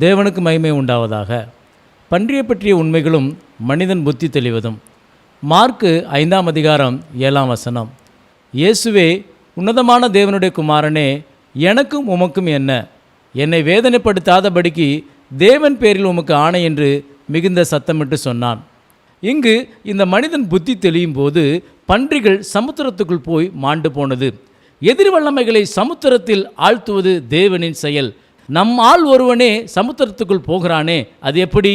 தேவனுக்கு மகிமை உண்டாவதாக. பன்றியை பற்றிய உண்மைகளும் மனிதன் புத்தி தெளிவதும். மார்க்கு ஐந்தாம் அதிகாரம் ஏழாம் வசனம். இயேசுவே உன்னதமான தேவனுடைய குமாரனே எனக்கும் உமக்கும் என்ன? என்னை வேதனைப்படுத்தாதபடிக்கு தேவன் பேரில் உமக்கு ஆணை என்று மிகுந்த சத்தமிட்டு சொன்னான். இங்கு இந்த மனிதன் புத்தி தெளியும் போது பன்றிகள் சமுத்திரத்துக்குள் போய் மாண்டு போனது. எதிர்வல்லமைகளை சமுத்திரத்தில் ஆழ்த்துவது தேவனின் செயல். நம் ஆள் ஒருவனே சமுத்திரத்துக்குள் போகிறானே அது எப்படி?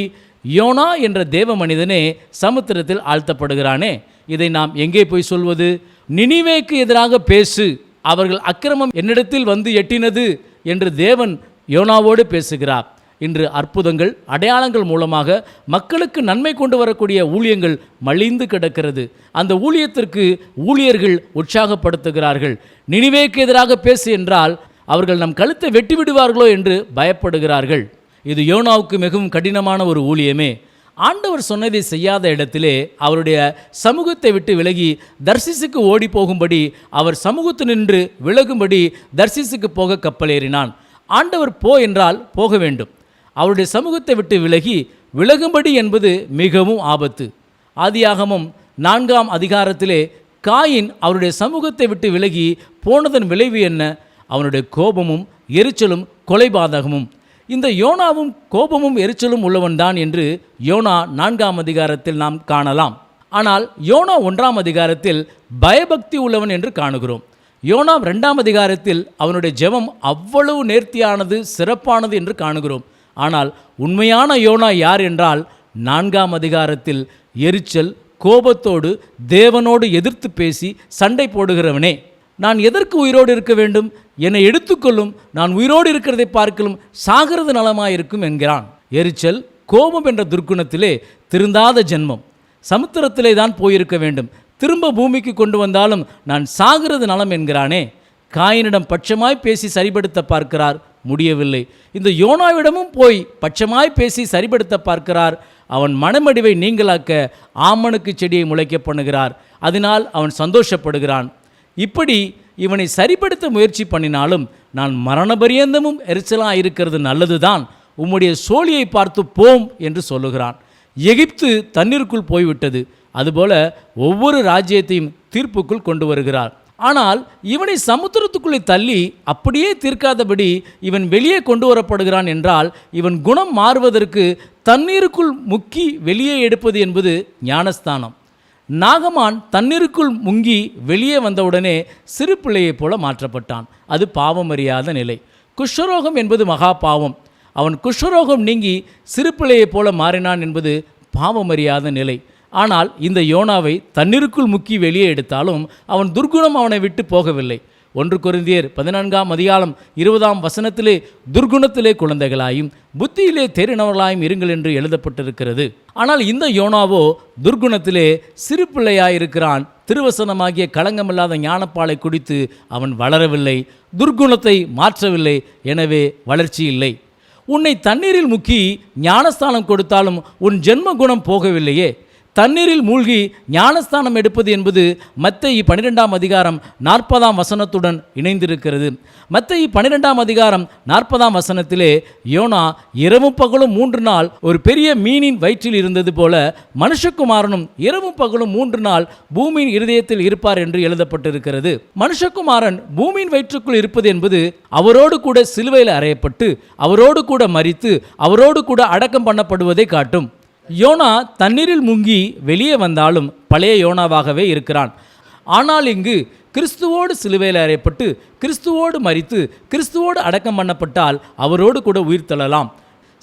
யோனா என்ற தேவ மனிதனே சமுத்திரத்தில் ஆழ்த்தப்படுகிறானே. இதை நாம் எங்கே போய் சொல்வது? நினிவேக்கு எதிராக பேசு அவர்கள் அக்கிரமம் என்னிடத்தில் வந்து எட்டினது என்று தேவன் யோனாவோடு பேசுகிறார். இன்று அற்புதங்கள் அடையாளங்கள் மூலமாக மக்களுக்கு நன்மை கொண்டு வரக்கூடிய ஊழியங்கள் மலிந்து கிடக்கிறது. அந்த ஊழியத்திற்கு ஊழியர்கள் உற்சாகப்படுத்துகிறார்கள். நினிவேக்கு எதிராக பேசு என்றால் அவர்கள் நம் கழுத்தை வெட்டி விடுவார்களோ என்று பயப்படுகிறார்கள். இது யோனாவுக்கு மிகவும் கடினமான ஒரு ஊழியமே. ஆண்டவர் சொன்னதை செய்யாத இடத்திலே அவருடைய சமூகத்தை விட்டு விலகி தர்சிசுக்கு ஓடி போகும்படி அவர் சமூகத்து நின்று விலகும்படி தர்சிசுக்கு போக கப்பலேறினான். ஆண்டவர் போ என்றால் போக வேண்டும். அவருடைய சமூகத்தை விட்டு விலகி விலகும்படி என்பது மிகவும் ஆபத்து. ஆதியாகமும் நான்காம் அதிகாரத்திலே காயின் அவருடைய சமூகத்தை விட்டு விலகி போனதன் விளைவு என்ன? அவனுடைய கோபமும் எரிச்சலும் கொலைபாதகமும். இந்த யோனாவும் கோபமும் எரிச்சலும் உள்ளவன்தான் என்று யோனா நான்காம் அதிகாரத்தில் நாம் காணலாம். ஆனால் யோனா ஒன்றாம் அதிகாரத்தில் பயபக்தி உள்ளவன் என்று காணுகிறோம். யோனா ரெண்டாம் அதிகாரத்தில் அவனுடைய ஜெபம் அவ்வளவு நேர்த்தியானது சிறப்பானது என்று காணுகிறோம். ஆனால் உண்மையான யோனா யார் என்றால் நான்காம் அதிகாரத்தில் எரிச்சல் கோபத்தோடு தேவனோடு எதிர்த்து பேசி சண்டை போடுகிறவனே. நான் எதற்கு உயிரோடு இருக்க வேண்டும்? என்னை எடுத்துக்கொள்ளும். நான் உயிரோடு இருக்கிறதை பார்க்கலும் சாகிறது நலமாயிருக்கும் என்கிறான். எரிச்சல் கோபம் என்ற துர்க்குணத்திலே திருந்தாத ஜென்மம். சமுத்திரத்திலே தான் போயிருக்க வேண்டும். திரும்ப பூமிக்கு கொண்டு வந்தாலும் நான் சாகிறது நலம் என்கிறானே. காயினிடம் பட்சமாய் பேசி சரிபடுத்த பார்க்கிறார். முடியவில்லை. இந்த யோனாவிடமும் போய் பட்சமாய் பேசி சரிபடுத்த பார்க்கிறார். அவன் மனமடிவை நீங்களாக்க ஆமனுக்கு செடியை முளைக்க பண்ணுகிறார். அதனால் அவன் சந்தோஷப்படுகிறான். இப்படி இவனை சரிப்படுத்த முயற்சி பண்ணினாலும் நான் மரணபரியந்தமும் எரிச்சலாக இருக்கிறது நல்லதுதான். உம்முடைய சோழியை பார்த்து போம் என்று சொல்லுகிறான். எகிப்து தண்ணீருக்குள் போய்விட்டது. அதுபோல ஒவ்வொரு ராஜ்யத்தையும் தீர்ப்புக்குள் கொண்டு வருகிறார். ஆனால் இவனை சமுத்திரத்துக்குள்ளே தள்ளி அப்படியே தீர்க்காதபடி இவன் வெளியே கொண்டு வரப்படுகிறான் என்றால் இவன் குணம் மாறுவதற்கு தண்ணீருக்குள் முக்கி வெளியே எடுப்பது என்பது ஞானஸ்தானம். நாகமான் தண்ணீருக்குள் முங்கி வெளியே வந்தவுடனே சிறு பிள்ளையைப் போல மாற்றப்பட்டான். அது பாவமறியாத நிலை. குஷ்டரோகம் என்பது மகா பாவம். அவன் குஷ்டரோகம் நீங்கி சிறு பிள்ளையைப் போல மாறினான் என்பது பாவமறியாத நிலை. ஆனால் இந்த யோனாவை தண்ணீருக்குள் முக்கி வெளியே எடுத்தாலும் அவன் துர்குணம் அவனை விட்டு போகவில்லை. ஒன்று கொரிந்தியர் பதினான்காம் அதிகாலம் இருபதாம் வசனத்திலே துர்குணத்திலே குழந்தைகளாயும் புத்தியிலே தேறினவர்களாயும் இருங்கள் என்று எழுதப்பட்டிருக்கிறது. ஆனால் இந்த யோனாவோ துர்குணத்திலே சிறு பிள்ளையாயிருக்கிறான். திருவசனமாகிய களங்கமில்லாத ஞானப்பாலை குடித்து அவன் வளரவில்லை துர்குணத்தை மாற்றவில்லை எனவே வளர்ச்சி இல்லை. உன்னை தண்ணீரில் முக்கி ஞானஸ்தானம் கொடுத்தாலும் உன் ஜென்ம குணம் போகவில்லையே. தண்ணீரில் மூழ்கி ஞானஸ்தானம் எடுப்பது என்பது மத்தேயு பன்னிரெண்டாம் அதிகாரம் நாற்பதாம் வசனத்துடன் இணைந்திருக்கிறது. மத்தேயு பனிரெண்டாம் அதிகாரம் நாற்பதாம் வசனத்திலே யோனா இரவும் பகலும் மூன்று நாள் ஒரு பெரிய மீனின் வயிற்றில் இருந்தது போல மனுஷகுமாரனும் இரவும் பகலும் மூன்று நாள் பூமியின் இருதயத்தில் இருப்பார் என்று எழுதப்பட்டிருக்கிறது. மனுஷகுமாரன் பூமியின் வயிற்றுக்குள் இருப்பது என்பது அவரோடு கூட சிலுவையில் அறையப்பட்டு அவரோடு கூட மறித்து அவரோடு கூட அடக்கம் பண்ணப்படுவதை காட்டும். யோனா தண்ணீரில் முங்கி வெளியே வந்தாலும் பழைய யோனாவாகவே இருக்கிறான். ஆனால் இங்கு கிறிஸ்துவோடு சிலுவையில் அறையப்பட்டு கிறிஸ்துவோடு மரித்து கிறிஸ்துவோடு அடக்கம் பண்ணப்பட்டால் அவரோடு கூட உயிர் தள்ளலாம்.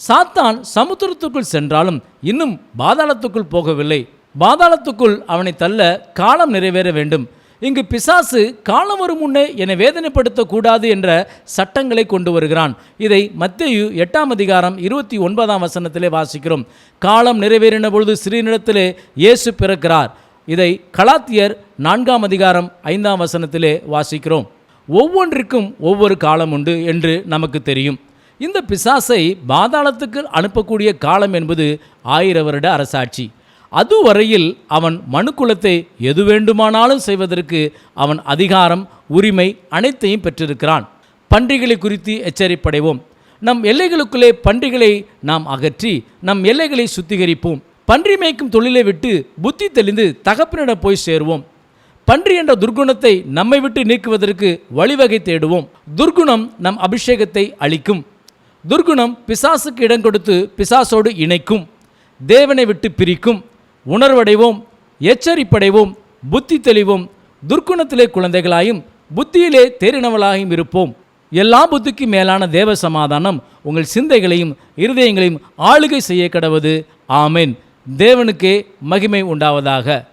சாத்தான் சமுத்திரத்துக்குள் சென்றாலும் இன்னும் பாதாளத்துக்குள் போகவில்லை. பாதாளத்துக்குள் அவனை தள்ள காலம் நிறைவேற வேண்டும். இங்கு பிசாசு காலம் வரும் முன்னே என்னை வேதனைப்படுத்தக்கூடாது என்ற சட்டங்களை கொண்டு வருகிறான். இதை மத்தியு எட்டாம் அதிகாரம் இருபத்தி ஒன்பதாம் வசனத்திலே வாசிக்கிறோம். காலம் நிறைவேறின பொழுது ஸ்ரீனிடத்திலே இயேசு பிறக்கிறார். இதை கலாத்தியர் நான்காம் அதிகாரம் ஐந்தாம் வசனத்திலே வாசிக்கிறோம். ஒவ்வொன்றிற்கும் ஒவ்வொரு காலம் உண்டு என்று நமக்கு தெரியும். இந்த பிசாசை பாதாளத்துக்கு அனுப்பக்கூடிய காலம் என்பது ஆயிர வருட அரசாட்சி. அதுவரையில் அவன் மனுக்குலத்தை எது வேண்டுமானாலும் செய்வதற்கு அவன் அதிகாரம் உரிமை அனைத்தையும் பெற்றிருக்கிறான். பன்றிகளை குறித்து எச்சரிப்படைவோம். நம் எல்லைகளுக்குள்ளே பன்றிகளை நாம் அகற்றி நம் எல்லைகளை சுத்திகரிப்போம். பன்றி மேய்க்கும் தொழிலை விட்டு புத்தி தெளிந்து தகப்பனிடம் போய் சேருவோம். பன்றி என்ற துர்குணத்தை நம்மை விட்டு நீக்குவதற்கு வழிவகை தேடுவோம். துர்க்குணம் நம் அபிஷேகத்தை அளிக்கும். துர்குணம் பிசாசுக்கு இடம் கொடுத்து பிசாசோடு இணைக்கும். தேவனை விட்டு பிரிக்கும். உணர்வடைவோம் எச்சரிப்படைவோம் புத்தி தெளிவோம் துர்க்குணத்திலே குழந்தைகளாயும் புத்தியிலே தேறினவளாயும் இருப்போம். எல்லா புத்திக்கு மேலான தேவ சமாதானம் உங்கள் சிந்தைகளையும் இருதயங்களையும் ஆளுகை செய்ய கடவது. ஆமேன். தேவனுக்கே மகிமை உண்டாவதாக.